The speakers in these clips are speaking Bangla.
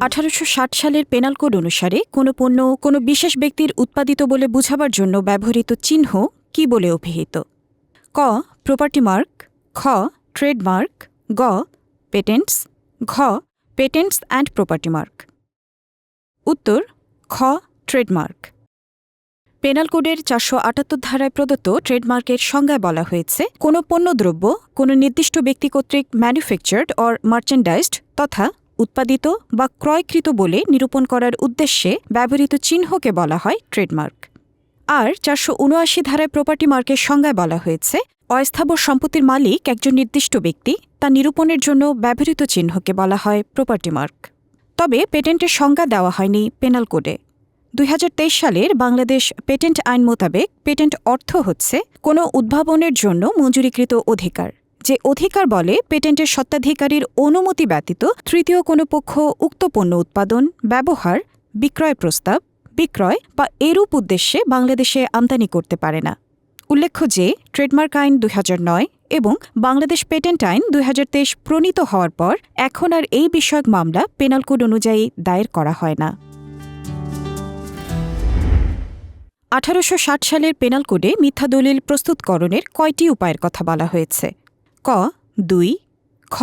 আঠারোশো ষাট সালের পেনাল কোড অনুসারে কোনো পণ্য কোনো বিশেষ ব্যক্তির উৎপাদিত বলে বুঝাবার জন্য ব্যবহৃত চিহ্ন কি বলে অভিহিত? ক. প্রপার্টি মার্ক, খ. ট্রেডমার্ক, গ. পেটেন্টস, ঘ. Patents and property mark. উত্তর, খ. ট্রেডমার্ক। পেনাল কোডের চারশো আটাত্তর ধারায় প্রদত্ত ট্রেডমার্কের সংজ্ঞায় বলা হয়েছে, কোনো পণ্যদ্রব্য, কোনো নির্দিষ্ট ব্যক্তি কর্তৃক ম্যানুফ্যাকচার্ড অর মার্চেন্ডাইজড তথা উৎপাদিত বা ক্রয়কৃত বলে নিরূপণ করার উদ্দেশ্যে ব্যবহৃত চিহ্নকে বলা হয় ট্রেডমার্ক। আর চারশো উনআশি ধারায় প্রপার্টি মার্কের সংজ্ঞায় বলা হয়েছে, অস্থাবর সম্পত্তির মালিক একজন নির্দিষ্ট ব্যক্তি তা নিরূপণের জন্য ব্যবহৃত চিহ্নকে বলা হয় প্রপার্টি মার্ক তবে পেটেন্টের সংজ্ঞা দেওয়া হয়নি পেনাল কোডে দুই হাজার তেইশ সালের বাংলাদেশ পেটেন্ট আইন মোতাবেক পেটেন্ট অর্থ হচ্ছে কোনো উদ্ভাবনের জন্য মঞ্জুরিকৃত অধিকার। যে অধিকার বলে পেটেন্টের সত্ত্বাধিকারীর অনুমতি ব্যতীত তৃতীয় কোনো পক্ষ উক্ত পণ্য উৎপাদন, ব্যবহার, বিক্রয় প্রস্তাব, বিক্রয় বা এরূপ উদ্দেশ্যে বাংলাদেশে আমদানি করতে পারে না। উল্লেখ্য যে ট্রেডমার্ক আইন দুই এবং বাংলাদেশ পেটেন্ট আইন দুই হাজার তেইশ প্রণীত হওয়ার পর এখন আর এই বিষয়ক মামলা পেনাল কোড অনুযায়ী দায়ের করা হয় না। আঠারোশ ষাট সালের পেনাল কোডে মিথ্যা দলিল প্রস্তুতকরণের কয়টি উপায়ের কথা বলা হয়েছে? ক, দুই, খ,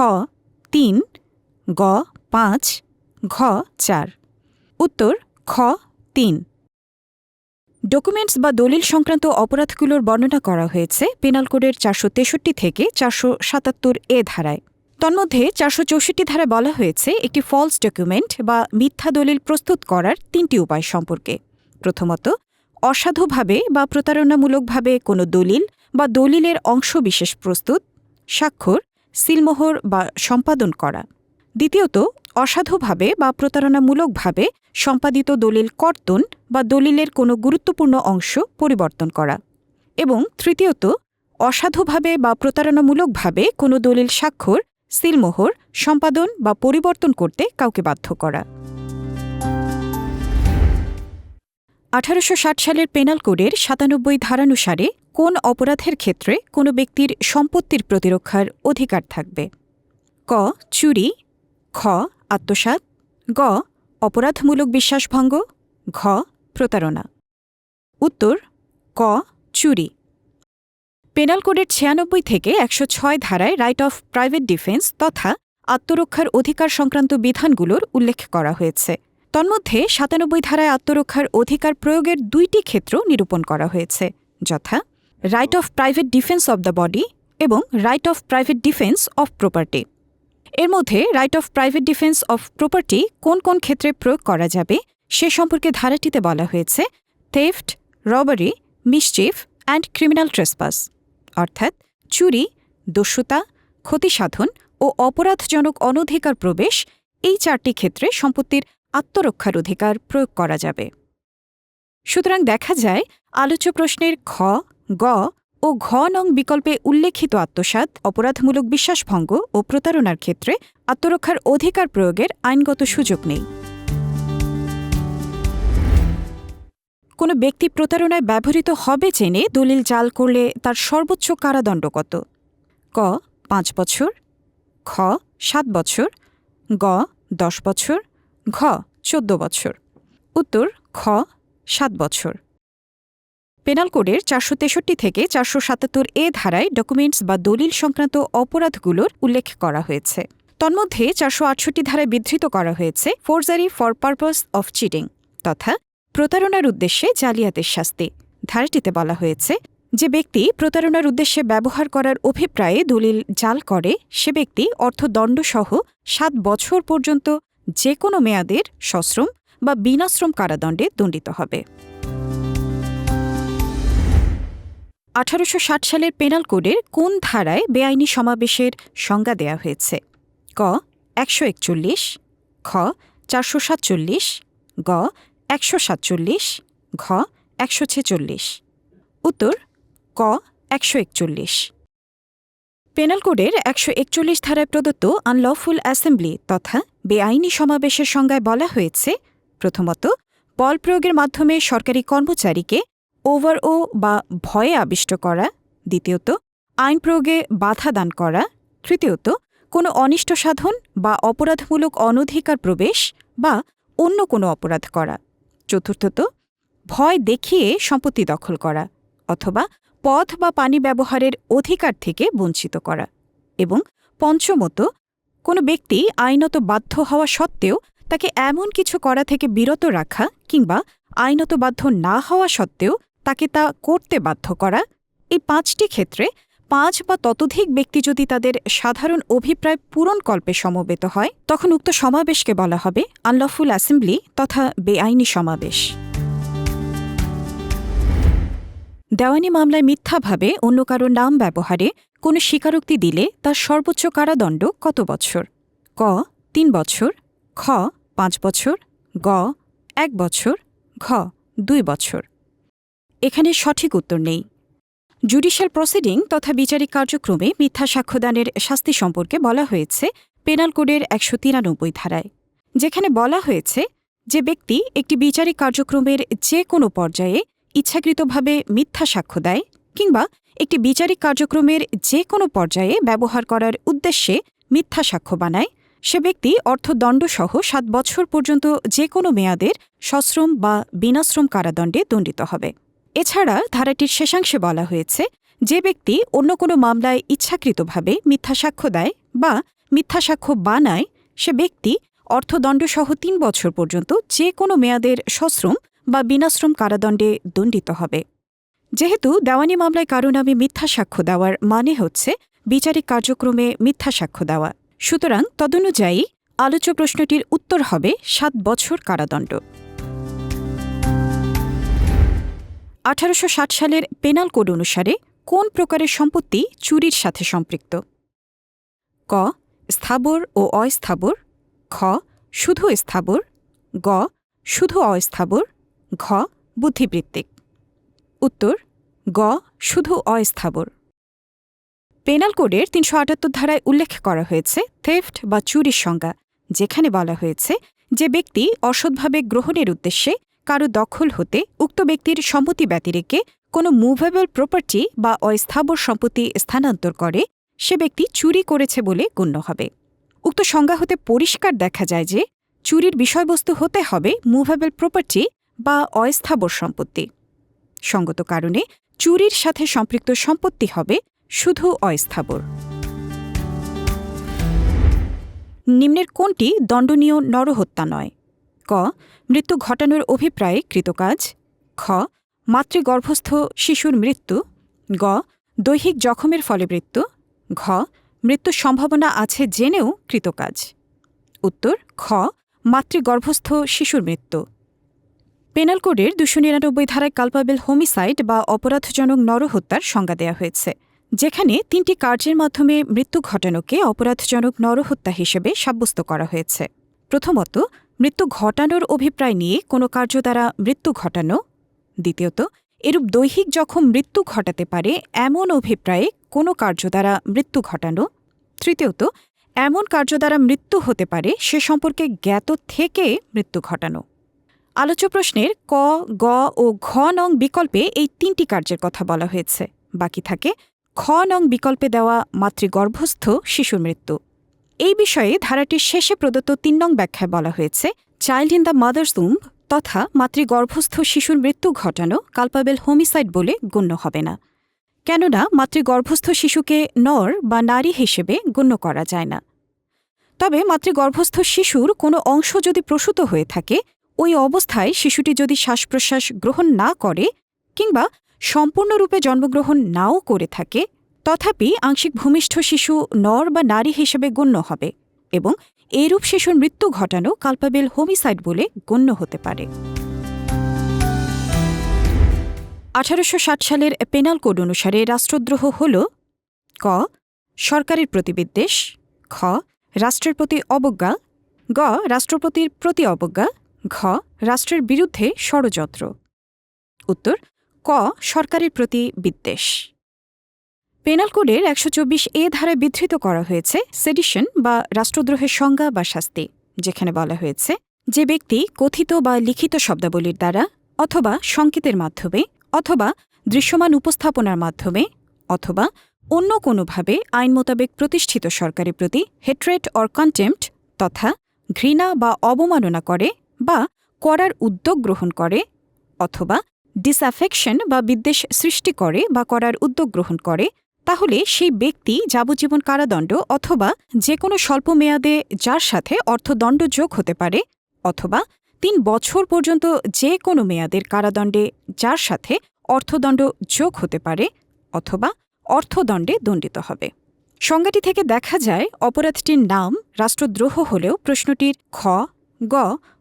তিন, গ, পাঁচ, ঘ, চার। উত্তর, খ, তিন। ডকুমেন্টস বা দলিল সংক্রান্ত অপরাধগুলোর বর্ণনা করা হয়েছে পেনাল কোডের চারশো তেষট্টি থেকে চারশো সাতাত্তর এ ধারায়। তন্মধ্যে চারশো চৌষট্টি ধারায় বলা হয়েছে একটি ফলস ডকুমেন্ট বা মিথ্যা দলিল প্রস্তুত করার তিনটি উপায় সম্পর্কে। প্রথমত, অসাধুভাবে বা প্রতারণামূলকভাবে কোনো দলিল বা দলিলের অংশবিশেষ প্রস্তুত স্বাক্ষর, সিলমোহর বা সম্পাদন করা। দ্বিতীয়ত, অসাধুভাবে বা প্রতারণামূলকভাবে সম্পাদিত দলিল কর্তন বা দলিলের কোনো গুরুত্বপূর্ণ অংশ পরিবর্তন করা। এবং তৃতীয়ত, অসাধুভাবে বা প্রতারণামূলকভাবে কোনো দলিল স্বাক্ষর, সিলমোহর, সম্পাদন বা পরিবর্তন করতে কাউকে বাধ্য করা। আঠারোশো ষাট সালের পেনাল কোডের সাতানব্বই ধারানুসারে কোন অপরাধের ক্ষেত্রে কোনো ব্যক্তির সম্পত্তির প্রতিরক্ষার অধিকার থাকবে? ক. চুরি। খ. আত্মসাত গ. অপরাধমূলক বিশ্বাসভঙ্গ। ঘ. প্রতারণা। উত্তর, ক. চুরি। পেনাল কোডের ছিয়ানব্বই থেকে একশো ছয় ধারায় রাইট অফ প্রাইভেট ডিফেন্স তথা আত্মরক্ষার অধিকার সংক্রান্ত বিধানগুলোর উল্লেখ করা হয়েছে। তন্মধ্যে সাতানব্বই ধারায় আত্মরক্ষার অধিকার প্রয়োগের দুইটি ক্ষেত্র নিরূপণ করা হয়েছে, যথা right of private defence of the body এবং right of private defence of property এর মধ্যে right of private defence of property কোন কোন ক্ষেত্রে প্রয়োগ করা যাবে সে সম্পর্কে ধারাটিতে বলা হয়েছে theft robbery mischief and criminal trespass অর্থাৎ চুরি, দস্যুতা, ক্ষতিসাধন ও অপরাধজনক অনধিকার প্রবেশ এই চারটি ক্ষেত্রে সম্পত্তির আত্মরক্ষার অধিকার প্রয়োগ করা যাবে। সুতরাং দেখা যায় আলোচ্য প্রশ্নের খ গ ও ঘ নং বিকল্পে উল্লেখিত আত্মসাত অপরাধমূলক বিশ্বাসভঙ্গ ও প্রতারণার ক্ষেত্রে আত্মরক্ষার অধিকার প্রয়োগের আইনগত সুযোগ নেই। কোনো ব্যক্তি প্রতারণায় ব্যবহৃত হবে জেনে দলিল জাল করলে তার সর্বোচ্চ কারাদণ্ড কত? ক, পাঁচ বছর, খ, সাত বছর, গ, দশ বছর, ঘ, চোদ্দ বছর। উত্তর, খ, সাত বছর। পেনাল কোডের চারশো তেষট্টি থেকে চারশো সাতাত্তর এ ধারায় ডকুমেন্টস বা দলিল সংক্রান্ত অপরাধগুলোর উল্লেখ করা হয়েছে। তন্মধ্যে চারশো আটষট্টি ধারায় বিধৃত করা হয়েছে forgery for purpose of cheating তথা প্রতারণার উদ্দেশ্যে জালিয়াতের শাস্তি। ধারাটিতে বলা হয়েছে যে ব্যক্তি প্রতারণার উদ্দেশ্যে ব্যবহার করার অভিপ্রায়ে দলিল জাল করে, সে ব্যক্তি অর্থদণ্ডসহ সাত বছর পর্যন্ত যে কোনো মেয়াদের সশ্রম বা বিনাশ্রম কারাদণ্ডে দণ্ডিত হবে। আঠারোশো ষাট সালের পেনাল কোডের কোন ধারায় বেআইনি সমাবেশের সংজ্ঞা দেয়া হয়েছে? ক, একশো একচল্লিশ, খ, চারশো সাতচল্লিশ, গ, একশো সাতচল্লিশ, ঘ, একশো ছেচল্লিশ। উত্তর, ক, একশো একচল্লিশ। পেনাল কোডের একশো একচল্লিশ ধারায় প্রদত্ত আনলফুল অ্যাসেম্বলি তথা বেআইনি সমাবেশের সংজ্ঞায় বলা হয়েছে, প্রথমত, বল প্রয়োগের মাধ্যমে সরকারি কর্মচারীকে ওভারও বা ভয়ে আবিষ্ট করা, দ্বিতীয়ত আইন প্রয়োগে বাধা দান করা, তৃতীয়ত, কোনো অনিষ্ট সাধন বা অপরাধমূলক অনধিকার প্রবেশ বা অন্য কোনো অপরাধ করা, চতুর্থত, ভয় দেখিয়ে সম্পত্তি দখল করা অথবা পথ বা পানি ব্যবহারের অধিকার থেকে বঞ্চিত করা এবং পঞ্চমত, কোনো ব্যক্তি আইনত বাধ্য হওয়া সত্ত্বেও তাকে এমন কিছু করা থেকে বিরত রাখা কিংবা আইনত বাধ্য না হওয়া সত্ত্বেও তাকে তা করতে বাধ্য করা। এই পাঁচটি ক্ষেত্রে পাঁচ বা ততোধিক ব্যক্তি যদি তাদের সাধারণ অভিপ্রায় পূরণকল্পে সমবেত হয়, তখন উক্ত সমাবেশকে বলা হবে আনলফুল অ্যাসেম্বলি তথা বেআইনি সমাবেশ। দেওয়ানি মামলায় মিথ্যাভাবে অন্য কারও নাম ব্যবহারে কোনো স্বীকারোক্তি দিলে তার সর্বোচ্চ কারাদণ্ড কত বছর? ক, তিন বছর, খ, পাঁচ বছর, গ, এক বছর, ঘ, দুই বছর। এখানে সঠিক উত্তর নেই। জুডিশিয়াল প্রসিডিং তথা বিচারিক কার্যক্রমে মিথ্যা সাক্ষ্যদানের শাস্তি সম্পর্কে বলা হয়েছে পেনাল কোডের একশো তিরানব্বই ধারায়, যেখানে বলা হয়েছে যে ব্যক্তি একটি বিচারিক কার্যক্রমের যে কোনো পর্যায়ে ইচ্ছাকৃতভাবে মিথ্যা সাক্ষ্য দেয় কিংবা একটি বিচারিক কার্যক্রমের যে কোনো পর্যায়ে ব্যবহার করার উদ্দেশ্যে মিথ্যা সাক্ষ্য বানায়, সে ব্যক্তি অর্থদণ্ডসহ সাত বছর পর্যন্ত যে কোনো মেয়াদের সশ্রম বা বিনাশ্রম কারাদণ্ডে দণ্ডিত হবে। এছাড়া ধারাটির শেষাংশে বলা হয়েছে, যে ব্যক্তি অন্য কোনো মামলায় ইচ্ছাকৃতভাবে মিথ্যা সাক্ষ্য দেয় বা মিথ্যা সাক্ষ্য বানায়, সে ব্যক্তি অর্থদণ্ডসহ তিন বছর পর্যন্ত যে কোনো মেয়াদের সশ্রম বা বিনাশ্রম কারাদণ্ডে দণ্ডিত হবে। যেহেতু দেওয়ানি মামলায় কারও নামে মিথ্যা সাক্ষ্য দেওয়ার মানে হচ্ছে বিচারিক কার্যক্রমে মিথ্যা সাক্ষ্য দেওয়া। সুতরাং তদনুযায়ী আলোচ্য প্রশ্নটির উত্তর হবে সাত বছর কারাদণ্ড। আঠারোশো ষাট সালের পেনাল কোড অনুসারে কোন প্রকারের সম্পত্তি চুরির সাথে সম্পৃক্ত? ক, স্থাবর ও অস্থাবর। খ, শুধু স্থাবর। গ, শুধু অস্থাবর। ঘ, বুদ্ধিবৃত্তিক। উত্তর, গ, শুধু অস্থাবর। পেনাল কোডের তিনশো আটাত্তর ধারায় উল্লেখ করা হয়েছে থেফট বা চুরির সংজ্ঞা, যেখানে বলা হয়েছে যে ব্যক্তি অসৎভাবে গ্রহণের উদ্দেশ্যে কারও দখল হতে উক্ত ব্যক্তির সম্পত্তি ব্যতিরেকে কোনো মুভেবল প্রপার্টি বা অস্থাবর সম্পত্তি স্থানান্তর করে, সে ব্যক্তি চুরি করেছে বলে গণ্য হবে। উক্ত সংজ্ঞা হতে পরিষ্কার দেখা যায় যে, চুরির বিষয়বস্তু হতে হবে মুভেবল প্রপার্টি বা অস্থাবর সম্পত্তি। সঙ্গত কারণে চুরির সাথে সম্পৃক্ত সম্পত্তি হবে শুধু অস্থাবর। নিম্নের কোনটি দণ্ডনীয় নরহত্যা নয়? ক, মৃত্যু ঘটানোর অভিপ্রায়ে, কৃতকাজ। খ, মাতৃগর্ভস্থ শিশুর মৃত্যু। গ, দৈহিক জখমের ফলে মৃত্যু। ঘ মৃত্যুর সম্ভাবনা আছে জেনেও কৃতকাজ। উত্তর, খ, মাতৃগর্ভস্থ শিশুর মৃত্যু। পেনাল কোডের দুশো নিরানব্বই ধারায় কালপাবেল হোমিসাইড বা অপরাধজনক নরহত্যার সংজ্ঞা দেওয়া হয়েছে, যেখানে তিনটি কার্যের মাধ্যমে মৃত্যু ঘটানোকে অপরাধজনক নরহত্যা হিসেবে সাব্যস্ত করা হয়েছে। প্রথমত মৃত্যু ঘটানোর অভিপ্রায় নিয়ে কোনো কার্য দ্বারা মৃত্যু ঘটানো? দ্বিতীয়ত, এরূপ দৈহিক জখম মৃত্যু ঘটাতে পারে এমন অভিপ্রায়ে কোনো কার্য দ্বারা মৃত্যু ঘটানো? তৃতীয়ত, এমন কার্য দ্বারা মৃত্যু হতে পারে সে সম্পর্কে জ্ঞাত থেকে মৃত্যু ঘটানো। আলোচ্য প্রশ্নের ক, গ ও ঘ নং বিকল্পে এই তিনটি কার্যের কথা বলা হয়েছে। বাকি থাকে, খ নং বিকল্পে দেওয়া মাতৃগর্ভস্থ শিশুর মৃত্যু। এই বিষয়ে ধারাটির শেষে প্রদত্ত তিন নং ব্যাখ্যায় বলা হয়েছে, child in the mother's womb তথা মাতৃগর্ভস্থ শিশুর মৃত্যু ঘটানো কালপাবেল হোমিসাইড বলে গণ্য হবে না। কেননা মাতৃগর্ভস্থ শিশুকে নর বা নারী হিসেবে গণ্য করা যায় না। তবে মাতৃগর্ভস্থ শিশুর কোনো অংশ যদি প্রসূত হয়ে থাকে, ওই অবস্থায় শিশুটি যদি শ্বাস প্রশ্বাস গ্রহণ না করে কিংবা সম্পূর্ণরূপে জন্মগ্রহণ নাও করে থাকে তথাপি আংশিক ভূমিষ্ঠ শিশু নর বা নারী হিসেবে গণ্য হবে এবং এরূপ শিশুর মৃত্যু ঘটানো কালপাবেল হোমিসাইড বলে গণ্য হতে পারে। আঠারোশ ষাট সালের পেনাল কোড অনুসারে রাষ্ট্রদ্রোহ হল ক, সরকারের প্রতি বিদ্বেষ খ, রাষ্ট্রের প্রতি অবজ্ঞা, গ, রাষ্ট্রপতির প্রতি অবজ্ঞা, ঘ, রাষ্ট্রের বিরুদ্ধে ষড়যন্ত্র। উত্তর, ক, সরকারের প্রতি বিদ্বেষ। পেনাল কোডের একশো চব্বিশ এ ধারায় বিধৃত করা হয়েছে সেডিশন বা রাষ্ট্রদ্রোহের সংজ্ঞা বা শাস্তি, যেখানে বলা হয়েছে যে ব্যক্তি কথিত বা লিখিত শব্দাবলীর দ্বারা অথবা সংকেতের মাধ্যমে অথবা দৃশ্যমান উপস্থাপনার মাধ্যমে অথবা অন্য কোনোভাবে আইন মোতাবেক প্রতিষ্ঠিত সরকারের প্রতি হেট্রেট অর কন্টেম্পট তথা ঘৃণা বা অবমাননা করে বা করার উদ্যোগ গ্রহণ করে অথবা ডিসঅ্যাফেকশন বা বিদ্বেষ সৃষ্টি করে বা করার উদ্যোগ গ্রহণ করে তাহলে সেই ব্যক্তি যাবজ্জীবন কারাদণ্ড অথবা যে কোনো স্বল্প মেয়াদে যার সাথে অর্থদণ্ড যোগ হতে পারে, অথবা তিন বছর পর্যন্ত যে কোনো মেয়াদের কারাদণ্ডে যার সাথে অর্থদণ্ড যোগ হতে পারে অথবা অর্থদণ্ডে দণ্ডিত হবে। সংজ্ঞাটি থেকে দেখা যায়, অপরাধটির নাম রাষ্ট্রদ্রোহ হলেও প্রশ্নটির খ, গ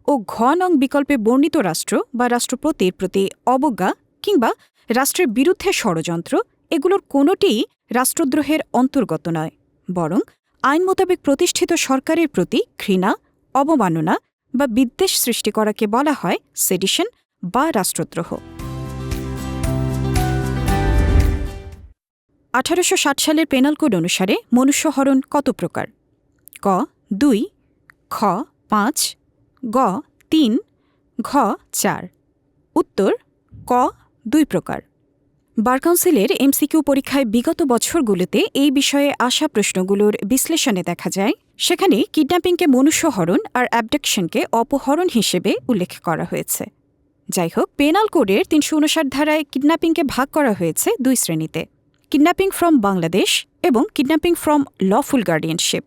ও ঘ নং বিকল্পে বর্ণিত রাষ্ট্র বা রাষ্ট্রপতির প্রতি অবজ্ঞা কিংবা রাষ্ট্রের বিরুদ্ধে ষড়যন্ত্র, এগুলোর কোনোটিই রাষ্ট্রদ্রোহের অন্তর্গত নয়, বরং আইন মোতাবেক প্রতিষ্ঠিত সরকারের প্রতি ঘৃণা, অবমাননা বা বিদ্বেষ সৃষ্টি করাকে বলা হয় সেডিশন বা রাষ্ট্রদ্রোহ। আঠারোশো ষাট সালের পেনাল কোড অনুসারে মনুষ্যহরণ কত প্রকার? ক, দুই, খ, পাঁচ, গ, তিন, ঘ, চার। উত্তর, ক, দুই প্রকার। বার কাউন্সিলের এমসিকিউ পরীক্ষায় বিগত বছরগুলোতে এই বিষয়ে আসা প্রশ্নগুলোর বিশ্লেষণে দেখা যায়, সেখানে কিডন্যাপিংকে মনুষ্যহরণ আর অ্যাবডাকশনকে অপহরণ হিসেবে উল্লেখ করা হয়েছে। যাই হোক, পেনাল কোডের তিনশো উনষাট ধারায় কিডন্যাপিংকে ভাগ করা হয়েছে দুই শ্রেণীতে, কিডন্যাপিং ফ্রম বাংলাদেশ এবং কিডন্যাপিং ফ্রম লফুল গার্ডিয়ানশিপ।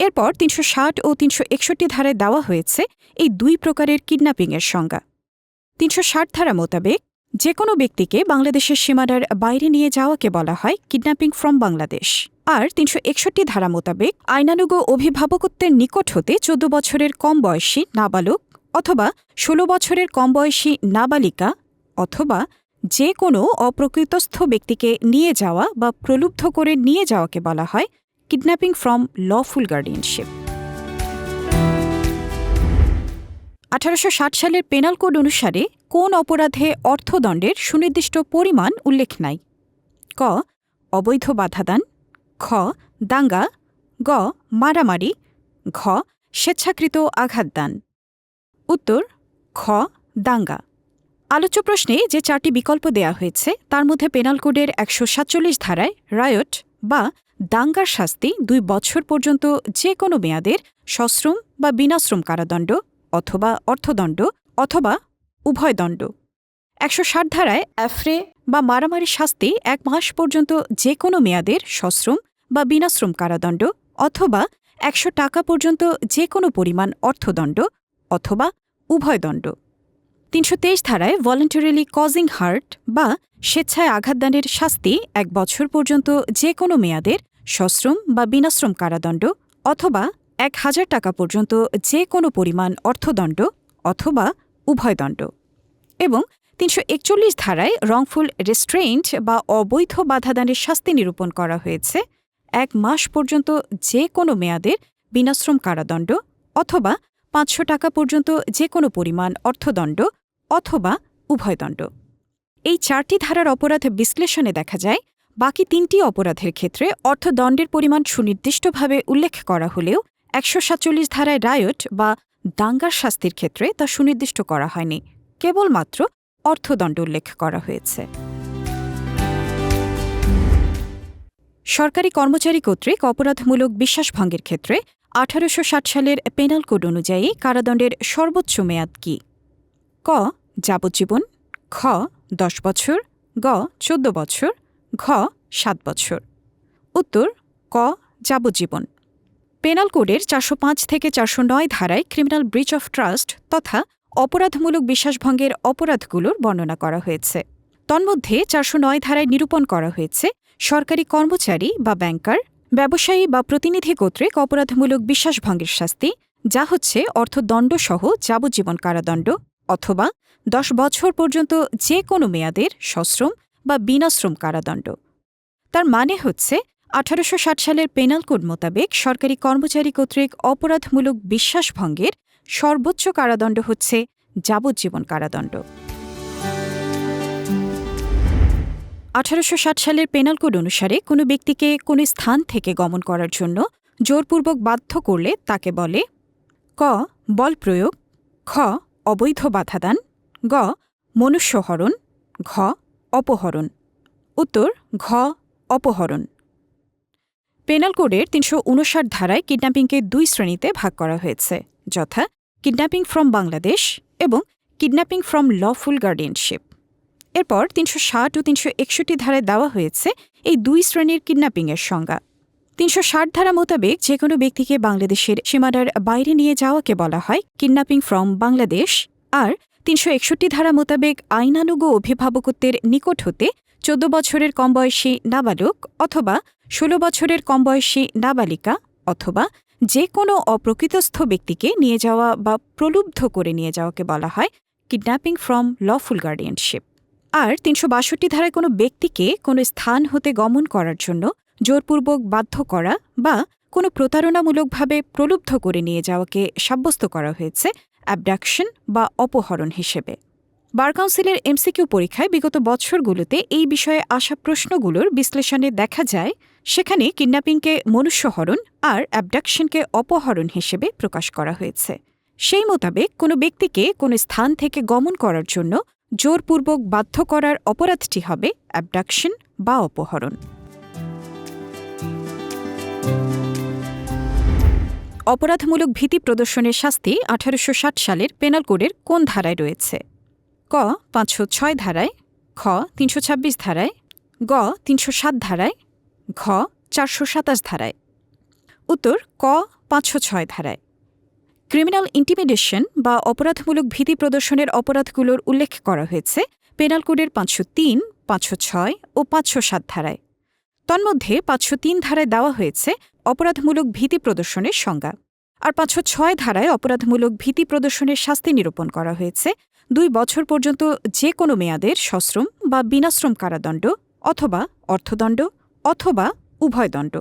এরপর তিনশো ষাট ও তিনশো একষট্টি ধারায় দেওয়া হয়েছে এই দুই প্রকারের কিডন্যাপিংয়ের সংজ্ঞা। তিনশো ষাট ধারা মোতাবেক যে কোনো ব্যক্তিকে বাংলাদেশের সীমানার বাইরে নিয়ে যাওয়াকে বলা হয় কিডন্যাপিং ফ্রম বাংলাদেশ। আর তিনশো একষট্টি ধারা মোতাবেক আইনানুগ অভিভাবকত্বের নিকট হতে চোদ্দ বছরের কম বয়সী নাবালক অথবা ষোলো বছরের কম বয়সী নাবালিকা অথবা যে কোনো অপ্রকৃতস্থ ব্যক্তিকে নিয়ে যাওয়া বা প্রলুব্ধ করে নিয়ে যাওয়াকে বলা হয় কিডন্যাপিং ফ্রম লফুল গার্ডিয়ানশিপ। আঠারোশো ষাট সালের পেনাল কোড অনুসারে কোন অপরাধে অর্থদণ্ডের সুনির্দিষ্ট পরিমাণ উল্লেখ নাই। ক, অবৈধ বাধাদান। খ, দাঙ্গা। গ, মারামারি। ঘ, স্বেচ্ছাকৃত আঘাতদান। উত্তর, খ, দাঙ্গা। আলোচ্য প্রশ্নে যে চারটি বিকল্প দেয়া হয়েছে, তার মধ্যে পেনাল কোডের একশো সাতচল্লিশ ধারায় রায়ট বা দাঙ্গার শাস্তি দুই বছর পর্যন্ত যে কোনো মেয়াদের সশ্রম বা বিনাশ্রম কারাদণ্ড অথবা অর্থদণ্ড অথবা উভয় দণ্ড। একশো ষাট ধারায় অ্যাফ্রে বা মারামারি শাস্তি এক মাস পর্যন্ত যে কোনো মেয়াদের সশ্রম বা বিনাশ্রম কারাদণ্ড অথবা একশো টাকা পর্যন্ত যে কোনো পরিমাণ অর্থদণ্ড অথবা উভয় দণ্ড। তিনশো তেইশ ধারায় ভলেন্টারিলি কজিং হার্ট বা স্বেচ্ছায় আঘাতদানের শাস্তি এক বছর পর্যন্ত যে কোনো মেয়াদের সশ্রম বা বিনাশ্রম কারাদণ্ড অথবা এক হাজার টাকা পর্যন্ত যে কোনো পরিমাণ অর্থদণ্ড অথবা উভয়দণ্ড এবং তিনশো একচল্লিশ ধারায় রংফুল রেস্ট্রেইন্ট বা অবৈধ বাধাদানের শাস্তি নিরূপণ করা হয়েছে এক মাস পর্যন্ত যে কোনো মেয়াদের বিনাশ্রম কারাদণ্ড অথবা পাঁচশো টাকা পর্যন্ত যে কোনো পরিমাণ অর্থদণ্ড অথবা উভয়দণ্ড এই চারটি ধারার অপরাধ বিশ্লেষণে দেখা যায়, বাকি তিনটি অপরাধের ক্ষেত্রে অর্থদণ্ডের পরিমাণ সুনির্দিষ্টভাবে উল্লেখ করা হলেও একশো সাতচল্লিশ ধারায় রায়ট বা দাঙ্গার শাস্তির ক্ষেত্রে তা সুনির্দিষ্ট করা হয়নি। কেবলমাত্র অর্থদণ্ড উল্লেখ করা হয়েছে। সরকারি কর্মচারী কর্তৃক অপরাধমূলক বিশ্বাসভঙ্গের ক্ষেত্রে আঠারোশো ষাট সালের পেনাল কোড অনুযায়ী কারাদণ্ডের সর্বোচ্চ মেয়াদ কি? ক. যাবজ্জীবন। খ. দশ বছর। গ. চোদ্দ বছর। ঘ. সাত বছর। উত্তর, ক. যাবজ্জীবন। পেনাল কোডের চারশো পাঁচ থেকে চারশো নয় ধারায় ক্রিমিনাল ব্রিচ অফ ট্রাস্ট তথা অপরাধমূলক বিশ্বাসভঙ্গের অপরাধগুলোর বর্ণনা করা হয়েছে। তন্মধ্যে চারশো নয় ধারায় নিরূপণ করা হয়েছে, সরকারি কর্মচারী বা ব্যাংকার, ব্যবসায়ী বা প্রতিনিধি কর্তৃক অপরাধমূলক বিশ্বাসভঙ্গের শাস্তি, যা হচ্ছে অর্থদণ্ডসহ যাবজ্জীবন কারাদণ্ড অথবা দশ বছর পর্যন্ত যে কোনো মেয়াদের সশ্রম বা বিনাশ্রম কারাদণ্ড। তার মানে হচ্ছে আঠারোশো ষাট সালের পেনাল কোড মোতাবেক সরকারি কর্মচারী কর্তৃক অপরাধমূলক বিশ্বাসভঙ্গের সর্বোচ্চ কারাদণ্ড হচ্ছে যাবজ্জীবন কারাদণ্ড। আঠারোশো ষাট সালের পেনাল কোড অনুসারে কোনো ব্যক্তিকে কোনো স্থান থেকে গমন করার জন্য জোরপূর্বক বাধ্য করলে তাকে বলে ক, বল প্রয়োগ, খ, অবৈধ বাধাদান গ, মনুষ্যহরণ, ঘ, অপহরণ। উত্তর, ঘ, অপহরণ। পেনাল কোডের তিনশো উনষাট ধারায় কিডন্যাপিংকে দুই শ্রেণীতে ভাগ করা হয়েছে, যথা কিডন্যাপিং ফ্রম বাংলাদেশ এবং কিডন্যাপিং ফ্রম লফুল গার্ডিয়ানশিপ। এরপর তিনশো ষাট ও তিনশো একষট্টি ধারায় দেওয়া হয়েছে এই দুই শ্রেণির কিডন্যাপিংয়ের সংজ্ঞা। তিনশো ষাট ধারা মোতাবেক যে কোনো ব্যক্তিকে বাংলাদেশের সীমানার বাইরে নিয়ে যাওয়াকে বলা হয় কিডন্যাপিং ফ্রম বাংলাদেশ, আর তিনশো একষট্টি ধারা মোতাবেক আইনানুগ অভিভাবকত্বের নিকট হতে চোদ্দ বছরের কম বয়সী নাবালক অথবা ষোলো বছরের কম বয়সী নাবালিকা অথবা যে কোনো অপ্রকৃতস্থ ব্যক্তিকে নিয়ে যাওয়া বা প্রলুব্ধ করে নিয়ে যাওয়াকে বলা হয় কিডন্যাপিং ফ্রম লফুল গার্ডিয়ানশিপ। আর তিনশো বাষট্টি ধারায় কোনো ব্যক্তিকে কোনো স্থান হতে গমন করার জন্য জোরপূর্বক বাধ্য করা বা কোনো প্রতারণামূলকভাবে প্রলুব্ধ করে নিয়ে যাওয়াকে সাব্যস্ত করা হয়েছে অ্যাবডাকশন বা অপহরণ হিসেবে। বার কাউন্সিলের এমসিকিউ পরীক্ষায় বিগত বছরগুলোতে এই বিষয়ে আসা প্রশ্নগুলোর বিশ্লেষণে দেখা যায়, সেখানে কিডন্যাপিংকে মনুষ্যহরণ আর অ্যাবডাকশনকে অপহরণ হিসেবে প্রকাশ করা হয়েছে। সেই মোতাবেক কোনো ব্যক্তিকে কোনো স্থান থেকে গমন করার জন্য জোরপূর্বক বাধ্য করার অপরাধটি হবে অ্যাবডাকশন বা অপহরণ। অপরাধমূলক ভীতি প্রদর্শনের শাস্তি আঠারোশ ষাট সালের পেনাল কোডের কোন ধারায় রয়েছে? ক পাঁচশো ছয় ধারায়, খ তিনশো ছাব্বিশ ধারায়, গ তিনশো সাত ধারায়, ঘ চারশো সাতাশ ধারায়। উত্তর ক পাঁচশো ছয় ধারায়। ক্রিমিনাল ইন্টিমিডেশন বা অপরাধমূলক ভীতি প্রদর্শনের অপরাধগুলোর উল্লেখ করা হয়েছে পেনাল কোডের পাঁচশো তিন, পাঁচশো ছয় ও পাঁচশো সাত ধারায়। তন্মধ্যে পাঁচশো তিন ধারায় দেওয়া হয়েছে অপরাধমূলক ভীতি প্রদর্শনের সংজ্ঞা। আর পাঁচশো ছয় ধারায় অপরাধমূলক ভীতি প্রদর্শনের শাস্তি নিরূপণ করা হয়েছে দুই বছর পর্যন্ত যে কোনো মেয়াদের সশ্রম বা বিনাশ্রম কারাদণ্ড অথবা অর্থদণ্ড অথবা উভয়দণ্ড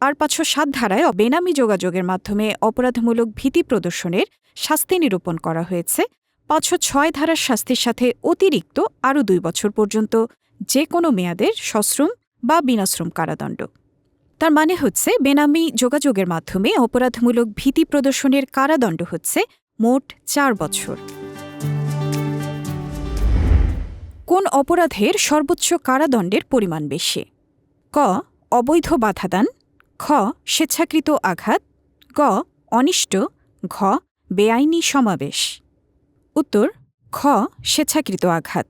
আর পাঁচশো সাত ধারায় বেনামি যোগাযোগের মাধ্যমে অপরাধমূলক ভীতি প্রদর্শনের শাস্তি নিরূপণ করা হয়েছে। পাঁচশো ছয় ধারার শাস্তির সাথে অতিরিক্ত আরও দুই বছর পর্যন্ত যে কোনো মেয়াদের সশ্রম বা বিনাশ্রম কারাদণ্ড। তার মানে হচ্ছে বেনামি যোগাযোগের মাধ্যমে অপরাধমূলক ভীতি প্রদর্শনের কারাদণ্ড হচ্ছে মোট চার বছর। কোন অপরাধের সর্বোচ্চ কারাদণ্ডের পরিমাণ বেশি? ক. অবৈধ বাধাদান। খ. স্বেচ্ছাকৃত আঘাত। গ. অনিষ্ট। ঘ. বেআইনি সমাবেশ। উত্তর, খ. স্বেচ্ছাকৃত আঘাত।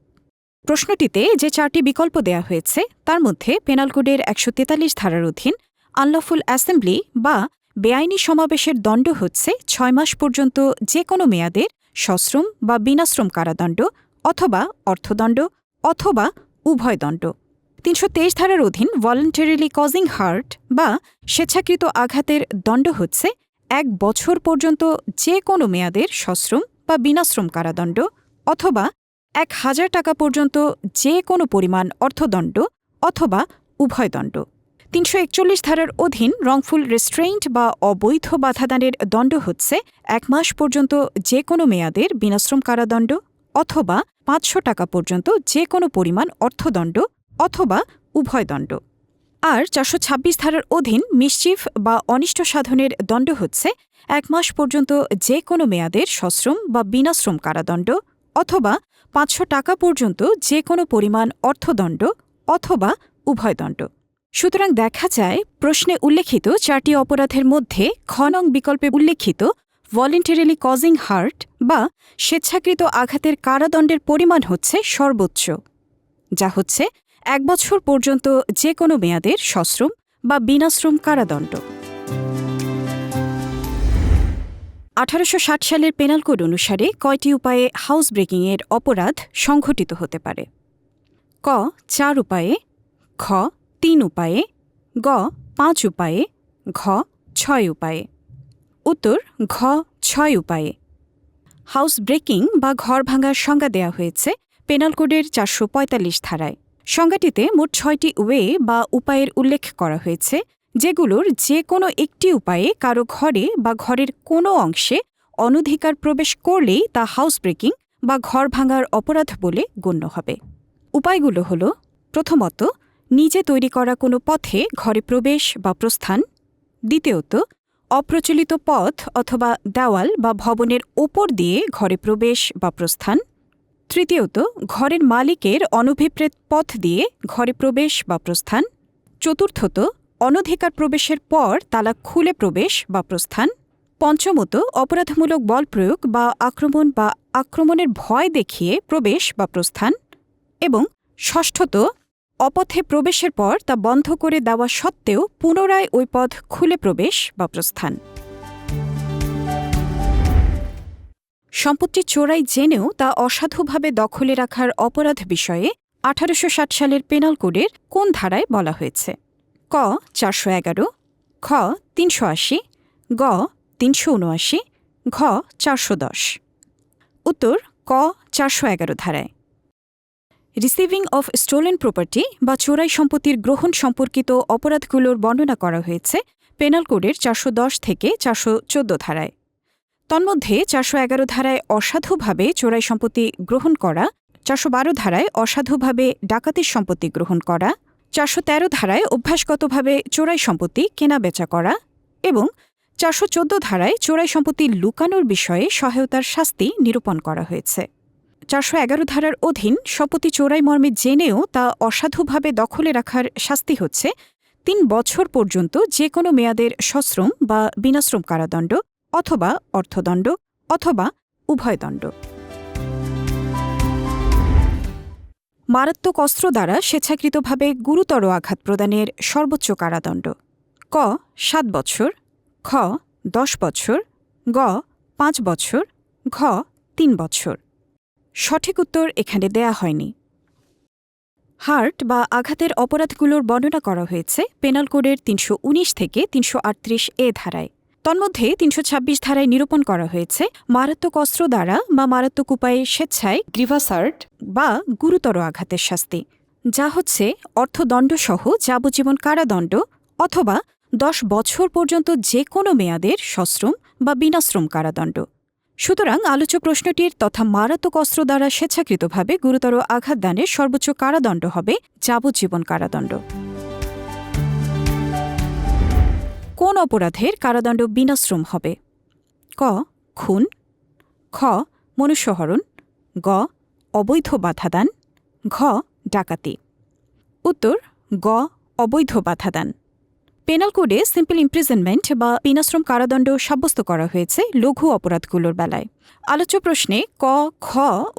প্রশ্নটিতে যে চারটি বিকল্প দেয়া হয়েছে, তার মধ্যে পেনাল কোডের একশো তেতাল্লিশ ধারার অধীন আনলফুল অ্যাসেম্বলি বা বেআইনি সমাবেশের দণ্ড হচ্ছে ছয় মাস পর্যন্ত যে কোনো মেয়াদের সশ্রম বা বিনাশ্রম কারাদণ্ড অথবা অর্থদণ্ড অথবা উভয় দণ্ড। তিনশো তেইশ ধারার অধীন ভলেন্টারিলি কজিং হার্ট বা স্বেচ্ছাকৃত আঘাতের দণ্ড হচ্ছে এক বছর পর্যন্ত যে কোনো মেয়াদের সশ্রম বা বিনাশ্রম কারাদণ্ড অথবা এক হাজার টাকা পর্যন্ত যে কোনো পরিমাণ অর্থদণ্ড অথবা উভয়দণ্ড তিনশো একচল্লিশ ধারার অধীন রংফুল রেস্ট্রেইন্ট বা অবৈধ বাধাদানের দণ্ড হচ্ছে এক মাস পর্যন্ত যে কোনো মেয়াদের বিনাশ্রম কারাদণ্ড অথবা পাঁচশো টাকা পর্যন্ত যে কোনো পরিমাণ অর্থদণ্ড অথবা উভয়দণ্ড। আর চারশো ছাব্বিশ ধারার অধীন মিসচিফ বা অনিষ্ট সাধনের দণ্ড হচ্ছে এক মাস পর্যন্ত যে কোনো মেয়াদের সশ্রম বা বিনাশ্রম কারাদণ্ড অথবা পাঁচশো টাকা পর্যন্ত যে কোনো পরিমাণ অর্থদণ্ড অথবা উভয়দণ্ড। সুতরাং দেখা যায় প্রশ্নে উল্লেখিত চারটি অপরাধের মধ্যে খনং বিকল্পে উল্লেখিত ভলেন্টারিলি কজিং হার্ট বা স্বেচ্ছাকৃত আঘাতের কারাদণ্ডের পরিমাণ হচ্ছে সর্বোচ্চ, যা হচ্ছে এক বছর পর্যন্ত যে কোনো মেয়াদের সশ্রম বা বিনাশ্রম কারাদণ্ড। আঠারোশো ষাট সালের পেনাল কোড অনুসারে কয়টি উপায়ে হাউস ব্রেকিংয়ের অপরাধ সংঘটিত হতে পারে? ক, চার উপায়ে, খ, তিন উপায়ে, গ, পাঁচ উপায়ে, ঘ, ছয় উপায়ে। উত্তর, ঘ, ছয় উপায়ে। হাউস ব্রেকিং বা ঘর ভাঙার সংজ্ঞা দেয়া হয়েছে পেনাল কোডের চারশো পঁয়তাল্লিশ ধারায়। সংজ্ঞাটিতে মোট ছয়টি ওয়ে বা উপায়ের উল্লেখ করা হয়েছে, যেগুলোর যে কোনো একটি উপায়ে কারও ঘরে বা ঘরের কোনো অংশে অনধিকার প্রবেশ করলেই তা হাউস ব্রেকিং বা ঘর ভাঙার অপরাধ বলে গণ্য হবে। উপায়গুলো হল, প্রথমত, নিজে তৈরি করা কোনো পথে ঘরে প্রবেশ বা প্রস্থান। দ্বিতীয়ত অপ্রচলিত পথ অথবা দেওয়াল বা ভবনের ওপর দিয়ে ঘরে প্রবেশ বা প্রস্থান। তৃতীয়ত, ঘরের মালিকের অনভিপ্রেত পথ দিয়ে ঘরে প্রবেশ বা প্রস্থান। চতুর্থত, অনধিকার প্রবেশের পর তালা খুলে প্রবেশ বা প্রস্থান। পঞ্চমত, অপরাধমূলক বল প্রয়োগ বা আক্রমণ বা আক্রমণের ভয় দেখিয়ে প্রবেশ বা প্রস্থান। এবং ষষ্ঠত অপথে প্রবেশের পর তা বন্ধ করে দেওয়া সত্ত্বেও পুনরায় ওই পথ খুলে প্রবেশ বা প্রস্থান সম্পত্তি চোরাই জেনেও তা অসাধুভাবে দখলে রাখার অপরাধ বিষয়ে আঠারোশো ষাট সালের পেনাল কোডের কোন ধারায় বলা হয়েছে? ক, চারশো এগারো, খ, তিনশো আশি, গ, তিনশো উনআশি, ঘ, চারশো দশ। উত্তর, ক, চারশো এগারো ধারায়। রিসিভিং অফ স্টোলেন প্রপার্টি বা চোরাই সম্পত্তির গ্রহণ সম্পর্কিত অপরাধগুলোর বর্ণনা করা হয়েছে পেনাল কোডের চারশো দশ থেকে চারশো চোদ্দ ধারায়। তন্মধ্যে চারশো এগারো ধারায় অসাধুভাবে চোরাই সম্পত্তি গ্রহণ করা, চারশো বারো ধারায় অসাধুভাবে ডাকাতির সম্পত্তি গ্রহণ করা, চারশো তেরো ধারায় অভ্যাসগতভাবে চোরাই সম্পত্তি কেনাবেচা করা এবং চারশো চোদ্দ ধারায় চোরাই সম্পত্তি লুকানোর বিষয়ে সহায়তার শাস্তি নিরূপণ করা হয়েছে। চারশো এগারো ধারার অধীন সম্পত্তি চোরাই মর্মে জেনেও তা অসাধুভাবে দখলে রাখার শাস্তি হচ্ছে। তিন বছর পর্যন্ত যে কোনো মেয়াদের সশ্রম বা বিনাশ্রম কারাদণ্ড অথবা অর্থদণ্ড অথবা উভয়দণ্ড। মারাত্মক অস্ত্র দ্বারা স্বেচ্ছাকৃতভাবে গুরুতর আঘাত প্রদানের সর্বোচ্চ কারাদণ্ড। ক, সাত বছর, খ, দশ বছর, গ, পাঁচ বছর, ঘ, তিন বছর। সঠিক উত্তর এখানে দেয়া হয়নি। হার্ট বা আঘাতের অপরাধগুলোর বর্ণনা করা হয়েছে পেনাল কোডের তিনশো উনিশ থেকে তিনশো আটত্রিশ এ ধারায়। তন্মধ্যে তিনশো ছাব্বিশ ধারায় নিরূপণ করা হয়েছে মারাত্মক অস্ত্র দ্বারা বা মারাত্মক উপায়ে স্বেচ্ছায় গ্রিভাসার্ট বা গুরুতর আঘাতের শাস্তি, যা হচ্ছে অর্থদণ্ডসহ যাবজ্জীবন কারাদণ্ড অথবা দশ বছর পর্যন্ত যে কোনো মেয়াদের সশ্রম বা বিনাশ্রম কারাদণ্ড। সুতরাং আলোচ্য প্রশ্নটির তথা মারাত্মক অস্ত্র দ্বারা স্বেচ্ছাকৃতভাবে গুরুতর আঘাত দানের সর্বোচ্চ কারাদণ্ড হবে যাবজ্জীবন কারাদণ্ড। কোন অপরাধের কারাদণ্ড বিনাশ্রম হবে? ক, খুন, খ, মনুষ্যহরণ, গ, অবৈধ বাধাদান, ঘ, ডাকাতি। উত্তর, গ, অবৈধ বাধাদান। পেনাল কোডে সিম্পল ইমপ্রিজনমেন্ট বা বিনাশ্রম কারাদণ্ড সাব্যস্ত করা হয়েছে লঘু অপরাধগুলোর বেলায়। আলোচ্য প্রশ্নে ক, খ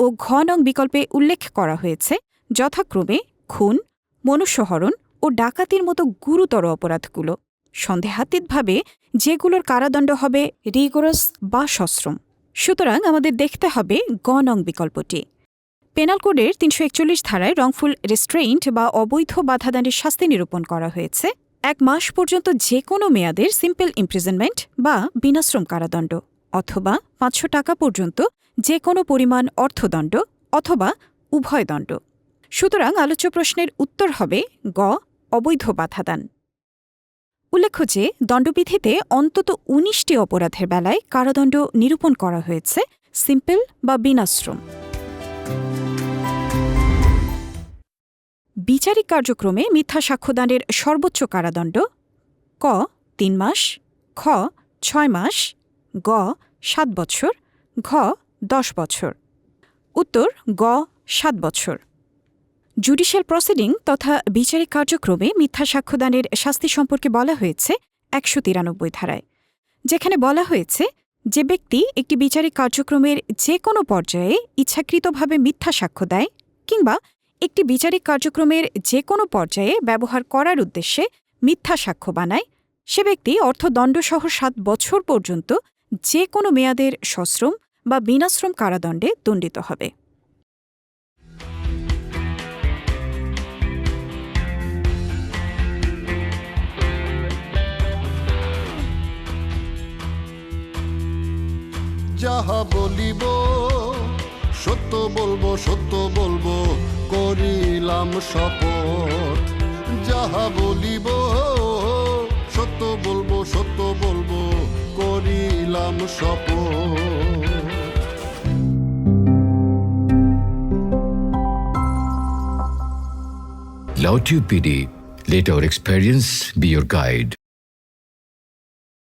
ও ঘ নং বিকল্পে উল্লেখ করা হয়েছে যথাক্রমে খুন, মনুষ্যহরণ ও ডাকাতির মতো গুরুতর অপরাধগুলো। সন্দেহাতীতভাবে যেগুলোর কারাদণ্ড হবে রিগোরাস বা সশ্রম। সুতরাং আমাদের দেখতে হবে গ নং বিকল্পটি। পেনাল কোডের তিনশো একচল্লিশ ধারায় রংফুল রেস্ট্রেইন্ট বা অবৈধ বাধাদানের শাস্তি নিরূপণ করা হয়েছে। এক মাস পর্যন্ত যে কোনো মেয়াদের সিম্পল ইমপ্রিজনমেন্ট বা বিনাশ্রম কারাদণ্ড, অথবা পাঁচশো টাকা পর্যন্ত যে কোনো পরিমাণ অর্থদণ্ড অথবা উভয় দণ্ড। সুতরাং আলোচ্য প্রশ্নের উত্তর হবে গ, অবৈধ বাধাদান। উল্লেখ্য যে, দণ্ডবিধিতে অন্তত উনিশটি অপরাধের বেলায় কারাদণ্ড নিরূপণ করা হয়েছে সিম্পল বা বিনাশ্রম। বিচারিক কার্যক্রমে মিথ্যা সাক্ষ্যদানের সর্বোচ্চ কারাদণ্ড, ক, তিন মাস, খ, ছয় মাস, গ, সাত বছর, ঘ, দশ বছর। উত্তর, গ, সাত বছর। জুডিশিয়াল প্রসিডিং তথা বিচারিক কার্যক্রমে মিথ্যা সাক্ষ্যদানের শাস্তি সম্পর্কে বলা হয়েছে একশো তিরানব্বই ধারায়, যেখানে বলা হয়েছে যে ব্যক্তি একটি বিচারিক কার্যক্রমের যে কোনো পর্যায়ে ইচ্ছাকৃতভাবে মিথ্যা সাক্ষ্য দেয় কিংবা একটি বিচারিক কার্যক্রমের যে কোনো পর্যায়ে ব্যবহার করার উদ্দেশ্যে মিথ্যা সাক্ষ্য বানায়। সে ব্যক্তি অর্থদণ্ডসহ সাত বছর পর্যন্ত যে কোনো মেয়াদের সশ্রম বা বিনাশ্রম কারাদণ্ডে দণ্ডিত হবে। যাহা বলিব, সত্য বলব সত্য বলব করিলাম শপথ যাহা বলিব সত্য বলব সত্য বলব করিলাম শপথ Lautube PD, let our experience be your guide.